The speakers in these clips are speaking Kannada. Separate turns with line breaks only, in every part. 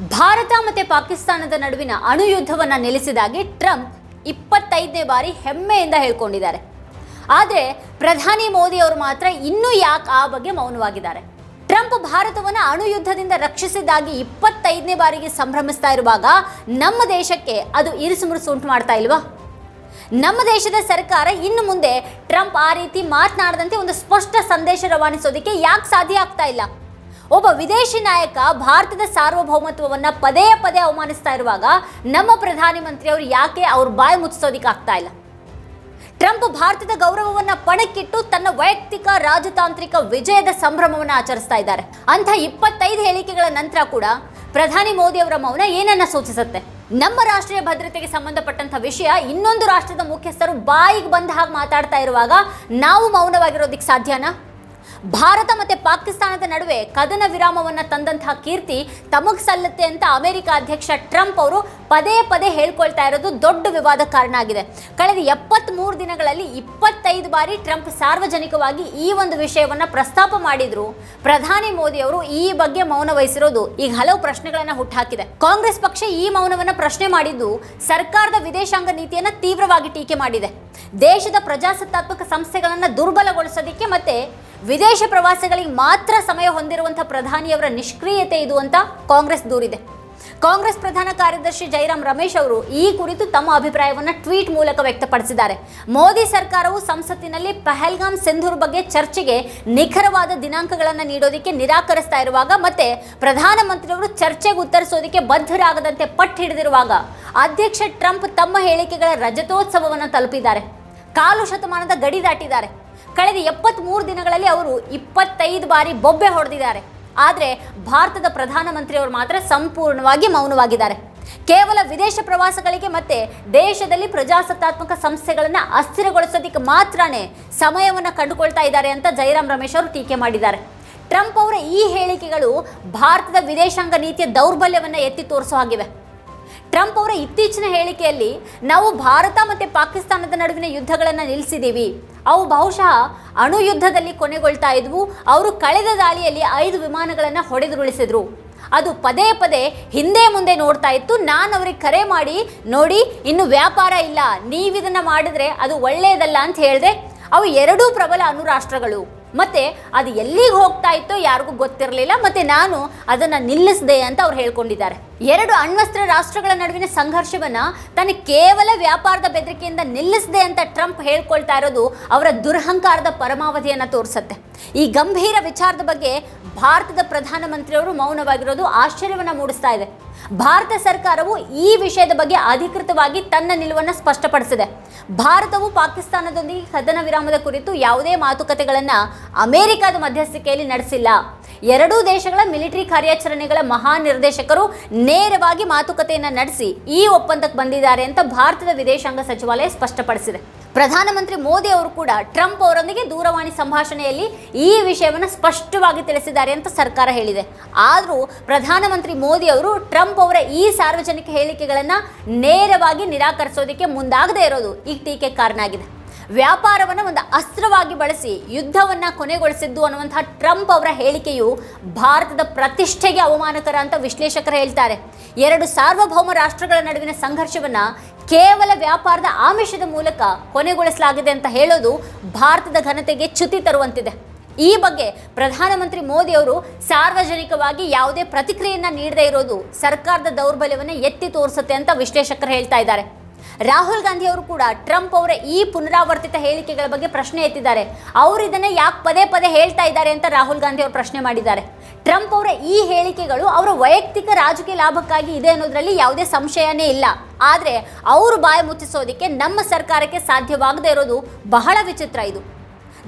ಭಾರತ ಮತ್ತು ಪಾಕಿಸ್ತಾನದ ನಡುವಿನ ಅಣು ಯುದ್ಧವನ್ನು ನಿಲ್ಲಿಸಿದಾಗಿ ಟ್ರಂಪ್ ಇಪ್ಪತ್ತೈದನೇ ಬಾರಿ ಹೆಮ್ಮೆಯಿಂದ ಹೇಳ್ಕೊಂಡಿದ್ದಾರೆ. ಆದರೆ ಪ್ರಧಾನಿ ಮೋದಿ ಅವರು ಮಾತ್ರ ಇನ್ನೂ ಯಾಕೆ ಆ ಬಗ್ಗೆ ಮೌನವಾಗಿದ್ದಾರೆ? ಟ್ರಂಪ್ ಭಾರತವನ್ನು ಅಣು ಯುದ್ಧದಿಂದ ರಕ್ಷಿಸಿದ್ದಾಗಿ ಇಪ್ಪತ್ತೈದನೇ ಬಾರಿಗೆ ಸಂಭ್ರಮಿಸ್ತಾ ಇರುವಾಗ ನಮ್ಮ ದೇಶಕ್ಕೆ ಅದು ಇರಿಸುಮುರುಸು ಉಂಟು ಮಾಡ್ತಾ ಇಲ್ವಾ? ನಮ್ಮ ದೇಶದ ಸರ್ಕಾರ ಇನ್ನು ಮುಂದೆ ಟ್ರಂಪ್ ಆ ರೀತಿ ಮಾತನಾಡದಂತೆ ಒಂದು ಸ್ಪಷ್ಟ ಸಂದೇಶ ರವಾನಿಸೋದಕ್ಕೆ ಯಾಕೆ ಸಾಧ್ಯ ಆಗ್ತಾ ಇಲ್ಲ? ಒಬ್ಬ ವಿದೇಶಿ ನಾಯಕ ಭಾರತದ ಸಾರ್ವಭೌಮತ್ವವನ್ನ ಪದೇ ಪದೇ ಅವಮಾನಿಸ್ತಾ ಇರುವಾಗ ನಮ್ಮ ಪ್ರಧಾನಿ ಮಂತ್ರಿಯವರು ಯಾಕೆ ಅವ್ರ ಬಾಯಿ ಮುಚ್ಚಿಸೋದಿಕ್ಕೆ ಆಗ್ತಾ ಇಲ್ಲ? ಟ್ರಂಪ್ ಭಾರತದ ಗೌರವವನ್ನ ಪಣಕ್ಕಿಟ್ಟು ತನ್ನ ವೈಯಕ್ತಿಕ ರಾಜತಾಂತ್ರಿಕ ವಿಜಯದ ಸಂಭ್ರಮವನ್ನು ಆಚರಿಸ್ತಾ ಇದ್ದಾರೆ. ಅಂಥ ಇಪ್ಪತ್ತೈದು ಹೇಳಿಕೆಗಳ ನಂತರ ಕೂಡ ಪ್ರಧಾನಿ ಮೋದಿ ಅವರ ಮೌನ ಏನನ್ನ ಸೂಚಿಸುತ್ತೆ? ನಮ್ಮ ರಾಷ್ಟ್ರೀಯ ಭದ್ರತೆಗೆ ಸಂಬಂಧಪಟ್ಟಂತ ವಿಷಯ ಇನ್ನೊಂದು ರಾಷ್ಟ್ರದ ಮುಖ್ಯಸ್ಥರು ಬಾಯಿಗೆ ಬಂದ ಹಾಗೆ ಮಾತಾಡ್ತಾ ಇರುವಾಗ ನಾವು ಮೌನವಾಗಿರೋದಕ್ಕೆ ಸಾಧ್ಯನಾ? ಭಾರತ ಮತ್ತೆ ಪಾಕಿಸ್ತಾನದ ನಡುವೆ ಕದನ ವಿರಾಮವನ್ನು ತಂದಂತಹ ಕೀರ್ತಿ ತಮಗ್ ಸಲ್ಲತ್ತೆ ಅಂತ ಅಮೆರಿಕ ಅಧ್ಯಕ್ಷ ಟ್ರಂಪ್ ಅವರು ಪದೇ ಪದೇ ಹೇಳ್ಕೊಳ್ತಾ ಇರೋದು ದೊಡ್ಡ ವಿವಾದ ಕಾರಣ ಆಗಿದೆ. ಕಳೆದ ಎಪ್ಪತ್ತ್ಮೂರು ದಿನಗಳಲ್ಲಿ ಇಪ್ಪತ್ತೈದು ಬಾರಿ ಟ್ರಂಪ್ ಸಾರ್ವಜನಿಕವಾಗಿ ಈ ಒಂದು ವಿಷಯವನ್ನ ಪ್ರಸ್ತಾಪ ಮಾಡಿದ್ರು. ಪ್ರಧಾನಿ ಮೋದಿ ಅವರು ಈ ಬಗ್ಗೆ ಮೌನ ವಹಿಸಿರೋದು ಈಗ ಹಲವು ಪ್ರಶ್ನೆಗಳನ್ನ ಹುಟ್ಟುಹಾಕಿದೆ ಕಾಂಗ್ರೆಸ್ ಪಕ್ಷ ಈ ಮೌನವನ್ನ ಪ್ರಶ್ನೆ ಮಾಡಿದ್ದು ಸರ್ಕಾರದ ವಿದೇಶಾಂಗ ನೀತಿಯನ್ನ ತೀವ್ರವಾಗಿ ಟೀಕೆ ಮಾಡಿದೆ. ದೇಶದ ಪ್ರಜಾಸತ್ತಾತ್ಮಕ ಸಂಸ್ಥೆಗಳನ್ನ ದುರ್ಬಲಗೊಳಿಸೋದಕ್ಕೆ ಮತ್ತೆ ವಿದೇಶ ಪ್ರವಾಸಗಳಿಗೆ ಮಾತ್ರ ಸಮಯ ಹೊಂದಿರುವಂಥ ಪ್ರಧಾನಿಯವರ ನಿಷ್ಕ್ರಿಯತೆ ಇದು ಅಂತ ಕಾಂಗ್ರೆಸ್ ದೂರಿದೆ. ಕಾಂಗ್ರೆಸ್ ಪ್ರಧಾನ ಕಾರ್ಯದರ್ಶಿ ಜೈರಾಮ್ ರಮೇಶ್ ಅವರು ಈ ಕುರಿತು ತಮ್ಮ ಅಭಿಪ್ರಾಯವನ್ನು ಟ್ವೀಟ್ ಮೂಲಕ ವ್ಯಕ್ತಪಡಿಸಿದ್ದಾರೆ. ಮೋದಿ ಸರ್ಕಾರವು ಸಂಸತ್ತಿನಲ್ಲಿ ಪಹಲ್ಗಾಮ್ ಸಿಂಧೂರ್ ಬಗ್ಗೆ ಚರ್ಚೆಗೆ ನಿಖರವಾದ ದಿನಾಂಕಗಳನ್ನು ನೀಡೋದಕ್ಕೆ ನಿರಾಕರಿಸ್ತಾ ಇರುವಾಗ ಮತ್ತೆ ಪ್ರಧಾನಮಂತ್ರಿಯವರು ಚರ್ಚೆಗೆ ಉತ್ತರಿಸೋದಕ್ಕೆ ಬದ್ಧರಾಗದಂತೆ ಪಟ್ಟು ಹಿಡಿದಿರುವಾಗ ಅಧ್ಯಕ್ಷ ಟ್ರಂಪ್ ತಮ್ಮ ಹೇಳಿಕೆಗಳ ರಜತೋತ್ಸವವನ್ನು ತಲುಪಿದ್ದಾರೆ. ಕಾಲು ಶತಮಾನದ ಗಡಿ ದಾಟಿದ್ದಾರೆ. ಕಳೆದ ಎಪ್ಪತ್ಮೂರು ದಿನಗಳಲ್ಲಿ ಅವರು ಇಪ್ಪತ್ತೈದು ಬಾರಿ ಬೊಬ್ಬೆ ಹೊಡೆದಿದ್ದಾರೆ. ಆದರೆ ಭಾರತದ ಪ್ರಧಾನಮಂತ್ರಿಯವರು ಮಾತ್ರ ಸಂಪೂರ್ಣವಾಗಿ ಮೌನವಾಗಿದ್ದಾರೆ. ಕೇವಲ ವಿದೇಶ ಪ್ರವಾಸಗಳಿಗೆ ಮತ್ತೆ ದೇಶದಲ್ಲಿ ಪ್ರಜಾಸತ್ತಾತ್ಮಕ ಸಂಸ್ಥೆಗಳನ್ನು ಅಸ್ಥಿರಗೊಳಿಸೋದಕ್ಕೆ ಮಾತ್ರನೇ ಸಮಯವನ್ನು ಕಂಡುಕೊಳ್ತಾ ಇದ್ದಾರೆ ಅಂತ ಜೈರಾಮ್ ರಮೇಶ್ ಅವರು ಟೀಕೆ ಮಾಡಿದ್ದಾರೆ. ಟ್ರಂಪ್ ಅವರ ಈ ಹೇಳಿಕೆಗಳು ಭಾರತದ ವಿದೇಶಾಂಗ ನೀತಿಯ ದೌರ್ಬಲ್ಯವನ್ನು ಎತ್ತಿ ತೋರಿಸೋ ಹಾಗಿವೆ. ಟ್ರಂಪ್ ಅವರ ಇತ್ತೀಚಿನ ಹೇಳಿಕೆಯಲ್ಲಿ ನಾವು ಭಾರತ ಮತ್ತು ಪಾಕಿಸ್ತಾನದ ನಡುವಿನ ಯುದ್ಧಗಳನ್ನು ನಿಲ್ಲಿಸಿದ್ದೀವಿ ಅವು ಬಹುಶಃ ಅಣು ಯುದ್ಧದಲ್ಲಿ ಕೊನೆಗೊಳ್ತಾ ಇದ್ವು. ಅವರು ಕಳೆದ ದಾಳಿಯಲ್ಲಿ ಐದು ವಿಮಾನಗಳನ್ನು ಹೊಡೆದುರುಳಿಸಿದ್ರು. ಅದು ಪದೇ ಪದೇ ಹಿಂದೆ ಮುಂದೆ ನೋಡ್ತಾ ಇತ್ತು. ನಾನು ಅವ್ರಿಗೆ ಕರೆ ಮಾಡಿ, ನೋಡಿ, ಇನ್ನು ವ್ಯಾಪಾರ ಇಲ್ಲ. ನೀವಿದನ್ನು ಮಾಡಿದ್ರೆ ಅದು ಒಳ್ಳೆಯದಲ್ಲ ಅಂತ ಹೇಳಿದೆ. ಅವು ಎರಡೂ ಪ್ರಬಲ ಅಣು ರಾಷ್ಟ್ರಗಳು ಮತ್ತೆ ಅದು ಎಲ್ಲಿಗೆ ಹೋಗ್ತಾ ಇತ್ತೋ ಯಾರಿಗೂ ಗೊತ್ತಿರಲಿಲ್ಲ, ಮತ್ತೆ ನಾನು ಅದನ್ನು ನಿಲ್ಲಿಸಿದೆ ಅಂತ ಅವ್ರು ಹೇಳ್ಕೊಂಡಿದ್ದಾರೆ. ಎರಡು ಅಣ್ವಸ್ತ್ರ ರಾಷ್ಟ್ರಗಳ ನಡುವಿನ ಸಂಘರ್ಷವನ್ನ ತನ್ನ ಕೇವಲ ವ್ಯಾಪಾರದ ಬೆದರಿಕೆಯಿಂದ ನಿಲ್ಲಿಸಿದೆ ಅಂತ ಟ್ರಂಪ್ ಹೇಳ್ಕೊಳ್ತಾ ಇರೋದು ಅವರ ದುರಹಂಕಾರದ ಪರಮಾವಧಿಯನ್ನು ತೋರಿಸುತ್ತೆ. ಈ ಗಂಭೀರ ವಿಚಾರದ ಬಗ್ಗೆ ಭಾರತದ ಪ್ರಧಾನಮಂತ್ರಿಯವರು ಮೌನವಾಗಿರೋದು ಆಶ್ಚರ್ಯವನ್ನು ಮೂಡಿಸ್ತಾ ಇದೆ. ಭಾರತ ಸರ್ಕಾರವು ಈ ವಿಷಯದ ಬಗ್ಗೆ ಅಧಿಕೃತವಾಗಿ ತನ್ನ ನಿಲುವನ್ನು ಸ್ಪಷ್ಟಪಡಿಸಿದೆ. ಭಾರತವು ಪಾಕಿಸ್ತಾನದೊಂದಿಗೆ ಕದನ ವಿರಾಮದ ಕುರಿತು ಯಾವುದೇ ಮಾತುಕತೆಗಳನ್ನು ಅಮೆರಿಕದ ಮಧ್ಯಸ್ಥಿಕೆಯಲ್ಲಿ ನಡೆಸಿಲ್ಲ. ಎರಡೂ ದೇಶಗಳ ಮಿಲಿಟರಿ ಕಾರ್ಯಾಚರಣೆಗಳ ಮಹಾನಿರ್ದೇಶಕರು ನೇರವಾಗಿ ಮಾತುಕತೆಯನ್ನು ನಡೆಸಿ ಈ ಒಪ್ಪಂದಕ್ಕೆ ಬಂದಿದ್ದಾರೆ ಅಂತ ಭಾರತದ ವಿದೇಶಾಂಗ ಸಚಿವಾಲಯ ಸ್ಪಷ್ಟಪಡಿಸಿದೆ. ಪ್ರಧಾನಮಂತ್ರಿ ಮೋದಿ ಅವರು ಕೂಡ ಟ್ರಂಪ್ ಅವರೊಂದಿಗೆ ದೂರವಾಣಿ ಸಂಭಾಷಣೆಯಲ್ಲಿ ಈ ವಿಷಯವನ್ನು ಸ್ಪಷ್ಟವಾಗಿ ತಿಳಿಸಿದ್ದಾರೆ ಅಂತ ಸರ್ಕಾರ ಹೇಳಿದೆ. ಆದರೂ ಪ್ರಧಾನಮಂತ್ರಿ ಮೋದಿ ಅವರು ಟ್ರಂಪ್ ಅವರ ಈ ಸಾರ್ವಜನಿಕ ಹೇಳಿಕೆಗಳನ್ನು ನೇರವಾಗಿ ನಿರಾಕರಿಸೋದಕ್ಕೆ ಮುಂದಾಗದೇ ಇರೋದು ಈ ಟೀಕೆ ಕಾರಣ ಆಗಿದೆ ವ್ಯಾಪಾರವನ್ನು ಒಂದು ಅಸ್ತ್ರವಾಗಿ ಬಳಸಿ ಯುದ್ಧವನ್ನು ಕೊನೆಗೊಳಿಸಿದ್ದು ಅನ್ನುವಂತಹ ಟ್ರಂಪ್ ಅವರ ಹೇಳಿಕೆಯು ಭಾರತದ ಪ್ರತಿಷ್ಠೆಗೆ ಅವಮಾನಕರ ಅಂತ ವಿಶ್ಲೇಷಕರು ಹೇಳ್ತಾರೆ. ಎರಡು ಸಾರ್ವಭೌಮ ರಾಷ್ಟ್ರಗಳ ನಡುವಿನ ಸಂಘರ್ಷವನ್ನು ಕೇವಲ ವ್ಯಾಪಾರದ ಆಮಿಷದ ಮೂಲಕ ಕೊನೆಗೊಳಿಸಲಾಗಿದೆ ಅಂತ ಹೇಳೋದು ಭಾರತದ ಘನತೆಗೆ ಚ್ಯುತಿ ತರುವಂತಿದೆ. ಈ ಬಗ್ಗೆ ಪ್ರಧಾನಮಂತ್ರಿ ಮೋದಿ ಅವರು ಸಾರ್ವಜನಿಕವಾಗಿ ಯಾವುದೇ ಪ್ರತಿಕ್ರಿಯೆಯನ್ನು ನೀಡದೇ ಇರೋದು ಸರ್ಕಾರದ ದೌರ್ಬಲ್ಯವನ್ನು ಎತ್ತಿ ತೋರಿಸುತ್ತೆ ಅಂತ ವಿಶ್ಲೇಷಕರು ಹೇಳ್ತಾ ಇದ್ದಾರೆ. ರಾಹುಲ್ ಗಾಂಧಿ ಅವರು ಕೂಡ ಟ್ರಂಪ್ ಅವರ ಈ ಪುನರಾವರ್ತಿತ ಹೇಳಿಕೆಗಳ ಬಗ್ಗೆ ಪ್ರಶ್ನೆ ಎತ್ತಿದ್ದಾರೆ. ಅವರು ಇದನ್ನು ಯಾಕೆ ಪದೇ ಪದೇ ಹೇಳ್ತಾ ಇದ್ದಾರೆ ಅಂತ ರಾಹುಲ್ ಗಾಂಧಿ ಅವರು ಪ್ರಶ್ನೆ ಮಾಡಿದ್ದಾರೆ. ಟ್ರಂಪ್ ಅವರ ಈ ಹೇಳಿಕೆಗಳು ಅವರ ವೈಯಕ್ತಿಕ ರಾಜಕೀಯ ಲಾಭಕ್ಕಾಗಿ ಇದೆ ಅನ್ನೋದರಲ್ಲಿ ಯಾವುದೇ ಸಂಶಯನೇ ಇಲ್ಲ. ಆದರೆ ಅವರು ಬಾಯಿ ಮುಚ್ಚಿಸೋದಕ್ಕೆ ನಮ್ಮ ಸರ್ಕಾರಕ್ಕೆ ಸಾಧ್ಯವಾಗದೇ ಇರೋದು ಬಹಳ ವಿಚಿತ್ರ ಇದು.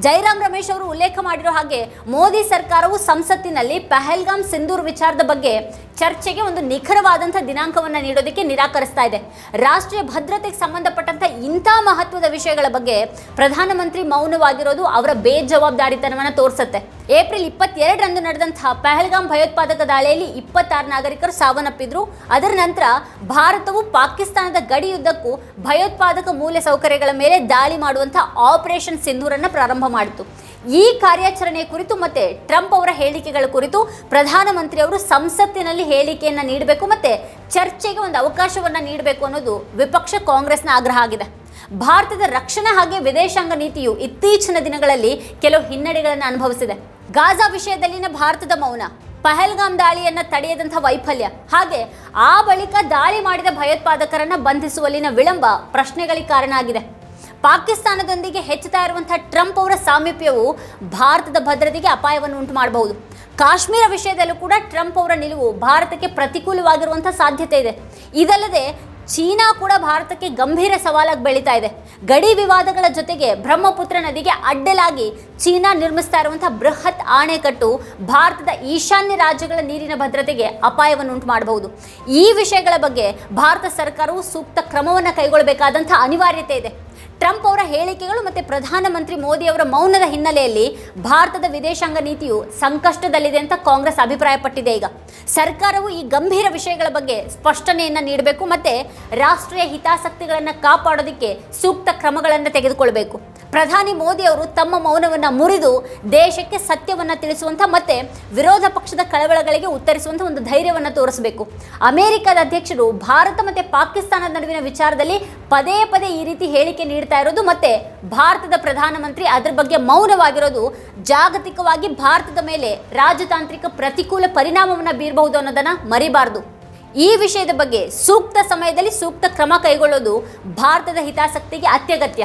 ಜೈರಾಮ್ ರಮೇಶ್ ಅವರು ಉಲ್ಲೇಖ ಮಾಡಿರೋ ಹಾಗೆ ಮೋದಿ ಸರ್ಕಾರವು ಸಂಸತ್ತಿನಲ್ಲಿ ಪಹಲ್ಗಾಮ್ ಸಿಂಧೂರ್ ವಿಚಾರದ ಬಗ್ಗೆ ಚರ್ಚೆಗೆ ಒಂದು ನಿಖರವಾದಂಥ ದಿನಾಂಕವನ್ನು ನೀಡೋದಕ್ಕೆ ನಿರಾಕರಿಸ್ತಾ ಇದೆ. ರಾಷ್ಟ್ರೀಯ ಭದ್ರತೆಗೆ ಸಂಬಂಧಪಟ್ಟಂಥ ಇಂಥ ಮಹತ್ವದ ವಿಷಯಗಳ ಬಗ್ಗೆ ಪ್ರಧಾನಮಂತ್ರಿ ಮೌನವಾಗಿರೋದು ಅವರ ಬೇಜವಾಬ್ದಾರಿತನವನ್ನು ತೋರಿಸುತ್ತೆ. ಏಪ್ರಿಲ್ ಇಪ್ಪತ್ತೆರಡರಂದು ನಡೆದಂತಹ ಪಹಲ್ಗಾಮ್ ಭಯೋತ್ಪಾದಕ ದಾಳಿಯಲ್ಲಿ ಇಪ್ಪತ್ತಾರು ನಾಗರಿಕರು ಸಾವನ್ನಪ್ಪಿದ್ರು. ಅದರ ನಂತರ ಭಾರತವು ಪಾಕಿಸ್ತಾನದ ಗಡಿಯುದ್ದಕ್ಕೂ ಭಯೋತ್ಪಾದಕ ಮೂಲ ಸೌಕರ್ಯಗಳ ಮೇಲೆ ದಾಳಿ ಮಾಡುವಂತಹ ಆಪರೇಷನ್ ಸಿಂಧೂರನ್ನು ಪ್ರಾರಂಭ ಮಾಡಿತು. ಈ ಕಾರ್ಯಾಚರಣೆ ಕುರಿತು ಮತ್ತೆ ಟ್ರಂಪ್ ಅವರ ಹೇಳಿಕೆಗಳ ಕುರಿತು ಪ್ರಧಾನಮಂತ್ರಿ ಅವರು ಸಂಸತ್ತಿನಲ್ಲಿ ಹೇಳಿಕೆಯನ್ನು ನೀಡಬೇಕು ಮತ್ತೆ ಚರ್ಚೆಗೆ ಒಂದು ಅವಕಾಶವನ್ನು ನೀಡಬೇಕು ಅನ್ನೋದು ವಿಪಕ್ಷ ಕಾಂಗ್ರೆಸ್ನ ಆಗ್ರಹ ಆಗಿದೆ. ಭಾರತದ ರಕ್ಷಣಾ ಹಾಗೆ ವಿದೇಶಾಂಗ ನೀತಿಯು ಇತ್ತೀಚಿನ ದಿನಗಳಲ್ಲಿ ಕೆಲವು ಹಿನ್ನಡೆಗಳನ್ನು ಅನುಭವಿಸಿದೆ. ಗಾಜಾ ವಿಷಯದಲ್ಲಿನ ಭಾರತದ ಮೌನ. ಪಹಲ್ಗಾಮ್ ದಾಳಿಯನ್ನ ತಡೆಯದಂಥ ವೈಫಲ್ಯ. ಹಾಗೆ ಆ ಬಳಿಕ ದಾಳಿ ಮಾಡಿದ ಭಯೋತ್ಪಾದಕರನ್ನ ಬಂಧಿಸುವಲ್ಲಿನ ವಿಳಂಬ ಪ್ರಶ್ನೆಗಳಿಗೆ ಕಾರಣ ಆಗಿದೆ. ಪಾಕಿಸ್ತಾನದೊಂದಿಗೆ ಹೆಚ್ಚುತ್ತಾ ಇರುವಂತಹ ಟ್ರಂಪ್ ಅವರ ಸಾಮೀಪ್ಯವು ಭಾರತದ ಭದ್ರತೆಗೆ ಅಪಾಯವನ್ನು ಉಂಟು ಮಾಡಬಹುದು ಕಾಶ್ಮೀರ ವಿಷಯದಲ್ಲೂ ಕೂಡ ಟ್ರಂಪ್ ಅವರ ನಿಲುವು ಭಾರತಕ್ಕೆ ಪ್ರತಿಕೂಲವಾಗಿರುವಂಥ ಸಾಧ್ಯತೆ ಇದೆ. ಇದಲ್ಲದೆ ಚೀನಾ ಕೂಡ ಭಾರತಕ್ಕೆ ಗಂಭೀರ ಸವಾಲಾಗಿ ಬೆಳೀತಾ ಇದೆ. ಗಡಿ ವಿವಾದಗಳ ಜೊತೆಗೆ ಬ್ರಹ್ಮಪುತ್ರ ನದಿಗೆ ಅಡ್ಡಲಾಗಿ ಚೀನಾ ನಿರ್ಮಿಸ್ತಾ ಇರುವಂತಹ ಬೃಹತ್ ಆಣೆಕಟ್ಟು ಭಾರತದ ಈಶಾನ್ಯ ರಾಜ್ಯಗಳ ನೀರಿನ ಭದ್ರತೆಗೆ ಅಪಾಯವನ್ನು ಉಂಟು ಮಾಡಬಹುದು. ಈ ವಿಷಯಗಳ ಬಗ್ಗೆ ಭಾರತ ಸರ್ಕಾರವು ಸೂಕ್ತ ಕ್ರಮವನ್ನು ಕೈಗೊಳ್ಳಬೇಕಾದಂಥ ಅನಿವಾರ್ಯತೆ ಇದೆ. ಟ್ರಂಪ್ ಅವರ ಹೇಳಿಕೆಗಳು ಮತ್ತು ಪ್ರಧಾನಮಂತ್ರಿ ಮೋದಿ ಅವರ ಮೌನದ ಹಿನ್ನೆಲೆಯಲ್ಲಿ ಭಾರತದ ವಿದೇಶಾಂಗ ನೀತಿಯು ಸಂಕಷ್ಟದಲ್ಲಿದೆ ಅಂತ ಕಾಂಗ್ರೆಸ್ ಅಭಿಪ್ರಾಯಪಟ್ಟಿದೆ ಈಗ. ಸರ್ಕಾರವು ಈ ಗಂಭೀರ ವಿಷಯಗಳ ಬಗ್ಗೆ ಸ್ಪಷ್ಟನೆಯನ್ನು ನೀಡಬೇಕು ಮತ್ತು ರಾಷ್ಟ್ರೀಯ ಹಿತಾಸಕ್ತಿಗಳನ್ನು ಕಾಪಾಡೋದಕ್ಕೆ ಸೂಕ್ತ ಕ್ರಮಗಳನ್ನು ತೆಗೆದುಕೊಳ್ಬೇಕು. ಪ್ರಧಾನಿ ಮೋದಿ ಅವರು ತಮ್ಮ ಮೌನವನ್ನು ಮುರಿದು ದೇಶಕ್ಕೆ ಸತ್ಯವನ್ನು ತಿಳಿಸುವಂಥ ಮತ್ತು ವಿರೋಧ ಪಕ್ಷದ ಕಳವಳಗಳಿಗೆ ಉತ್ತರಿಸುವಂಥ ಒಂದು ಧೈರ್ಯವನ್ನು ತೋರಿಸಬೇಕು. ಅಮೆರಿಕದ ಅಧ್ಯಕ್ಷರು ಭಾರತ ಮತ್ತು ಪಾಕಿಸ್ತಾನದ ನಡುವಿನ ವಿಚಾರದಲ್ಲಿ ಪದೇ ಪದೇ ಈ ರೀತಿ ಹೇಳಿಕೆ ನೀಡ್ತಾ ಇರೋದು ಮತ್ತು ಭಾರತದ ಪ್ರಧಾನಮಂತ್ರಿ ಅದರ ಬಗ್ಗೆ ಮೌನವಾಗಿರೋದು ಜಾಗತಿಕವಾಗಿ ಭಾರತದ ಮೇಲೆ ರಾಜತಾಂತ್ರಿಕ ಪ್ರತಿಕೂಲ ಪರಿಣಾಮವನ್ನು ಬೀರಬಹುದು ಅನ್ನೋದನ್ನು ಮರಿಬಾರ್ದು. ಈ ವಿಷಯದ ಬಗ್ಗೆ ಸೂಕ್ತ ಸಮಯದಲ್ಲಿ ಸೂಕ್ತ ಕ್ರಮ ಕೈಗೊಳ್ಳೋದು ಭಾರತದ ಹಿತಾಸಕ್ತಿಗೆ ಅತ್ಯಗತ್ಯ.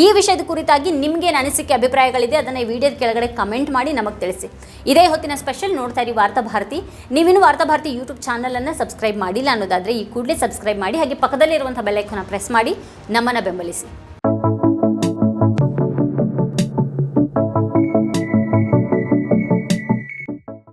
ಈ ವಿಷಯದ ಕುರಿತಾಗಿ ನಿಮ್ಗೇನು ಅನಿಸಿಕೆ, ಅಭಿಪ್ರಾಯಗಳಿದೆ, ಅದನ್ನು ಈ ವಿಡಿಯೋದ ಕೆಳಗಡೆ ಕಮೆಂಟ್ ಮಾಡಿ ನಮಗೆ ತಿಳಿಸಿ. ಇದೇ ಹೊತ್ತಿನ ಸ್ಪೆಷಲ್ ನೋಡ್ತಾ ಇರಿ ವಾರ್ತಾ ಭಾರತಿ. ನೀವಿನ್ನು ವಾರ್ತಾ ಭಾರತಿ ಯೂಟ್ಯೂಬ್ ಚಾನಲನ್ನು ಸಬ್ಸ್ಕ್ರೈಬ್ ಮಾಡಿಲ್ಲ ಅನ್ನೋದಾದರೆ ಈ ಕೂಡಲೇ ಸಬ್ಸ್ಕ್ರೈಬ್ ಮಾಡಿ, ಹಾಗೆ ಪಕ್ಕದಲ್ಲಿರುವಂಥ ಬೆಲ್ಲೈಕನ್ನ ಪ್ರೆಸ್ ಮಾಡಿ, ನಮ್ಮನ್ನು ಬೆಂಬಲಿಸಿ.